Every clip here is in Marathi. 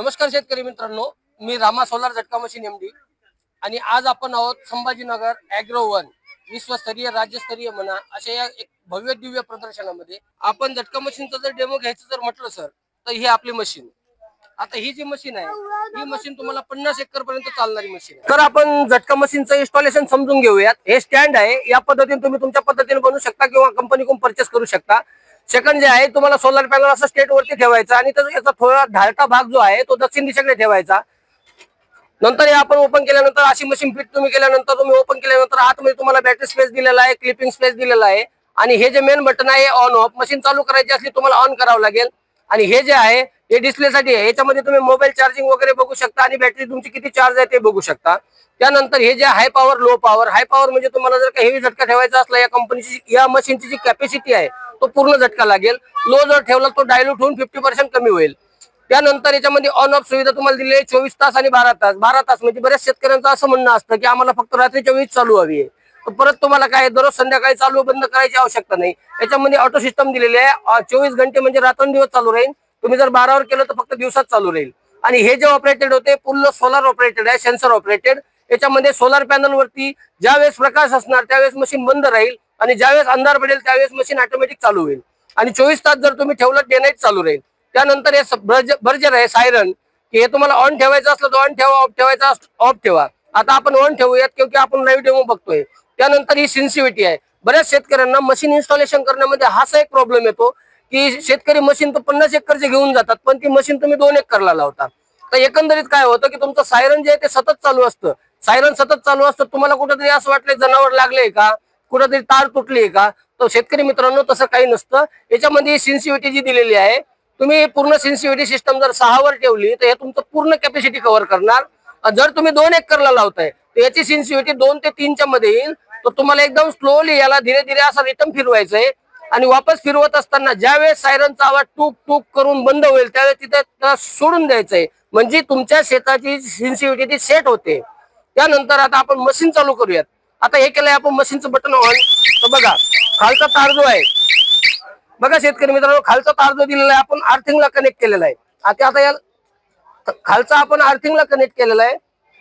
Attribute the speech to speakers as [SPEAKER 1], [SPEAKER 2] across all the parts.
[SPEAKER 1] नमस्कार शेतकरी मित्रांनो मी रामा सोलार झटका मशीन एम डी आणि आज आपण आहोत संभाजीनगर अॅग्रो वन विश्वस्तरीय राज्यस्तरीय म्हणा अशा या एक भव्य दिव्य प्रदर्शनामध्ये आपण झटका मशीनचा जर डेमो घ्यायचं जर म्हटलं सर तर ही आपली मशीन आता ही जी मशीन आहे ही मशीन तुम्हाला पन्नास एकर पर्यंत चालणारी मशीन आहे. तर आपण झटका मशीनचं इन्स्टॉलेशन समजून घेऊयात. हे स्टँड आहे. या पद्धतीने तुम्ही तुमच्या पद्धतीने बनवू शकता किंवा कंपनीकडून परचेस करू शकता. सेकंड जे आहे तुम्हाला सोलर पॅनल असं स्टेट वरती ठेवायचा आणि याचा थोडा ढालटा भाग जो आहे तो दक्षिण दिशेकडे ठेवायचा. नंतर हे आपण ओपन केल्यानंतर अशी मशीन फिट तुम्ही केल्यानंतर तुम्ही ओपन केल्यानंतर आतमध्ये तुम्हाला बॅटरी स्पेस दिलेला आहे क्लिपिंग स्पेस दिलेला आहे. आणि हे जे मेन बटन आहे ऑन ऑफ मशीन चालू करायची असली तुम्हाला ऑन करावं लागेल. आणि हे जे आहे हे डिस्प्ले साठी आहे. याच्यामध्ये तुम्ही मोबाईल चार्जिंग वगैरे बघू शकता आणि बॅटरी तुमची किती चार्ज आहे ते बघू शकता. त्यानंतर हे जे high power low power high power म्हणजे तुम्हाला जर काही हेवी झटका ठेवायचा असला या कंपनीची या मशीनची जी कॅपॅसिटी आहे तो पूर्ण झटका लागेल. लो जर ठेवला तो डायल्यूट होऊन फिफ्टी पर्सेंट कमी होईल. त्यानंतर याच्यामध्ये ऑन ऑफ सुविधा तुम्हाला दिली आहे चोवीस तास आणि बारा तास. बारा तास म्हणजे बऱ्याच शेतकऱ्यांचं असं म्हणणं असतं की आम्हाला फक्त रात्रीच्या चोवीस चालू हवी आहे. तर परत तुम्हाला काय दररोज संध्याकाळी चालू बंद करायची आवश्यकता नाही. याच्यामध्ये ऑटो सिस्टम दिलेली आहे. चोवीस घंटे म्हणजे रात्रंदिवस चालू राहील. तुम्ही जर बारावर केलं तर फक्त दिवसात चालू राहील. आणि हे जे ऑपरेटेड होते पूर्ण सोलार ऑपरेटेड आहे सेन्सर ऑपरेटेड याच्यामध्ये सोलार पॅनल वरती ज्यावेळेस प्रकाश असणार त्यावेळेस मशीन बंद राहील. आणि ज्यावेळेस अंधार पडेल त्यावेळेस मशीन ऑटोमॅटिक चालू होईल. आणि चोवीस तास जर तुम्ही ठेवलं डे नाईट चालू राहील. त्यानंतर हे बर्जर आहे सायरन की हे तुम्हाला ऑन ठेवायचं असलं तर ऑन ठेवा ऑफ ठेवायचा ऑफ ठेवा. आता आपण ऑन ठेवूयात क्योंकि आपण लाईव्ह डेमो बघतोय. त्यानंतर ही सेन्सिव्हिटी आहे. बऱ्याच शेतकऱ्यांना मशीन इन्स्टॉलेशन करण्यामध्ये हाच एक प्रॉब्लेम येतो की शेतकरी मशीन तर पन्नास एकरचे घेऊन जातात पण ती मशीन तुम्ही दोन एकरला लावता. तर एकंदरीत काय होतं की तुमचं सायरन जे आहे ते सतत चालू असतं. सायरन सतत चालू असतं तुम्हाला कुठेतरी असं वाटलंय जनावर लागले का? कुठेतरी तार तुटली का? तर शेतकरी मित्रांनो तसं काही नसतं. याच्यामध्ये सेन्सिव्हिटी जी दिलेली आहे तुम्ही पूर्ण सेन्सिव्हिटी सिस्टम जर सहावर ठेवली तर हे तुमचं पूर्ण कॅपॅसिटी कव्हर करणार. जर तुम्ही दोन एकरला लावताय तर याची सेन्सिव्हिटी दोन ते तीनच्या मध्ये येईल. तर तुम्हाला एकदम स्लोली याला धीरे धीरे असा रिटर्न फिरवायचंय. आणि वापस फिरवत असताना ज्यावेळेस सायरनचा आवाज टूक टूक करून बंद होईल त्यावेळेस तिथे त्याला सोडून द्यायचंय. म्हणजे तुमच्या शेताची सेन्सिव्हिटी ती सेट होते. त्यानंतर आता आपण मशीन चालू करूयात. आता हे केलंय आपण मशीनचं बटन ऑन तर बघा खालचा तार जो आहे बघा शेतकरी मित्रांनो खालचा तार जो दिलेला आहे आपण आर्थिंगला कनेक्ट केलेला आहे. आता आता या खालचा आपण अर्थिंगला कनेक्ट केलेला आहे.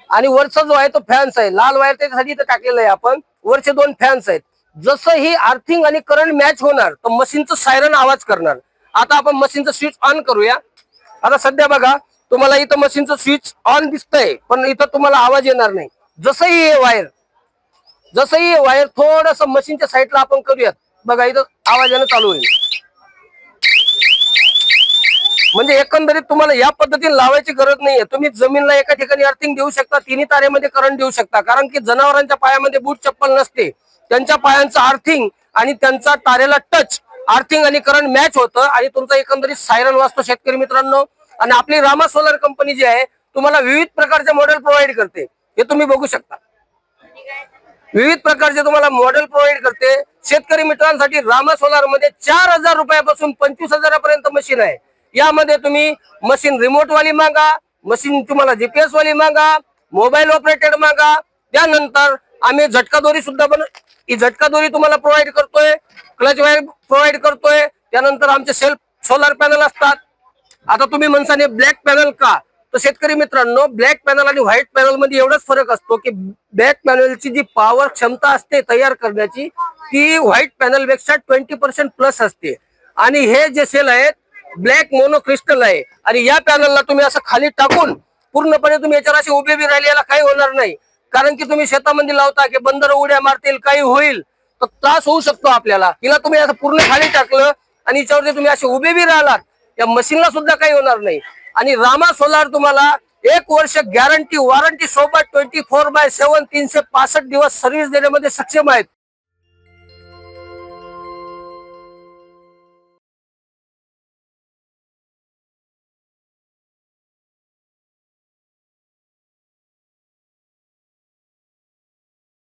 [SPEAKER 1] आणि वरचा जो आहे तो फॅन्स आहे. लाल वायर त्याच्यासाठी इथं टाकलेला आहे आपण. वरचे दोन फॅन्स आहेत. जसं ही अर्थिंग आणि करंट मॅच होणार तर मशीनचं सायरन आवाज करणार. आता आपण मशीनचं स्विच ऑन करूया. आता सध्या बघा तुम्हाला इथं मशीनचं स्विच ऑन दिसतंय पण इथं तुम्हाला आवाज येणार नाही. जसंही हे वायर जसंही वायर थोडस मशीनच्या साईडला आपण करूयात. बघा इथं आवाजानं चालू होईल. म्हणजे एकंदरीत तुम्हाला या पद्धतीने लावायची गरज नाहीये. तुम्ही जमीनला एका ठिकाणी अर्थिंग देऊ शकता तिन्ही तारेमध्ये करंट देऊ शकता. कारण की जनावरांच्या पायामध्ये बूट चप्पल नसते. त्यांच्या पायांचं अर्थिंग आणि त्यांचा तारेला टच आर्थिंग आणि करंट मॅच होतं. आणि तुमचा एकंदरीत सायरन वाजतो शेतकरी मित्रांनो. आणि आपली रामा सोलर कंपनी जी आहे तुम्हाला विविध प्रकारचे मॉडेल प्रोव्हाइड करते. हे तुम्ही बघू शकता. विविध प्रकारचे तुम्हाला मॉडेल प्रोव्हाइड करते. शेतकरी मित्रांसाठी रामा सोलारमध्ये चार हजार रुपयापासून पंचवीस हजारापर्यंत मशीन आहे. यामध्ये तुम्ही मशीन रिमोट वाली मागा मशीन तुम्हाला जीपीएस वाली मागा मोबाईल ऑपरेटेड मागा. त्यानंतर आम्ही झटका दोरी सुद्धा पण ही झटका दोरी तुम्हाला प्रोव्हाइड करतोय क्लच वायर प्रोव्हाइड करतोय. त्यानंतर आमचे सेल्फ सोलार पॅनल असतात. आता तुम्ही म्हणसाने ब्लॅक पॅनल का? तर शेतकरी मित्रांनो ब्लॅक पॅनल आणि व्हाईट पॅनलमध्ये एवढाच फरक असतो की ब्लॅक पॅनलची जी पॉवर क्षमता असते तयार करण्याची ती व्हाईट पॅनलपेक्षा ट्वेंटी पर्सेंट प्लस असते. आणि हे जे सेल आहेत ब्लॅक मोनो क्रिस्टल आहे. आणि या पॅनलला तुम्ही असं खाली टाकून पूर्णपणे तुम्ही याच्यावर असे उभे बी राहिले याला काही होणार नाही. कारण की तुम्ही शेतामध्ये लावता की बंदर उड्या मारतील काही होईल. तर त्रास होऊ शकतो आपल्याला. हिला तुम्ही असं पूर्ण खाली टाकलं आणि याच्यावरती तुम्ही असे उभे बी राहिलात. या मशीनला सुद्धा काही होणार नाही. आणि रामा सोलार तुम्हाला एक वर्ष गॅरंटी वॉरंटी सोबत ट्वेंटी फोर बाय सेव्हन तीनशे पासष्ट दिवस सर्व्हिस देण्यामध्ये सक्षम आहेत.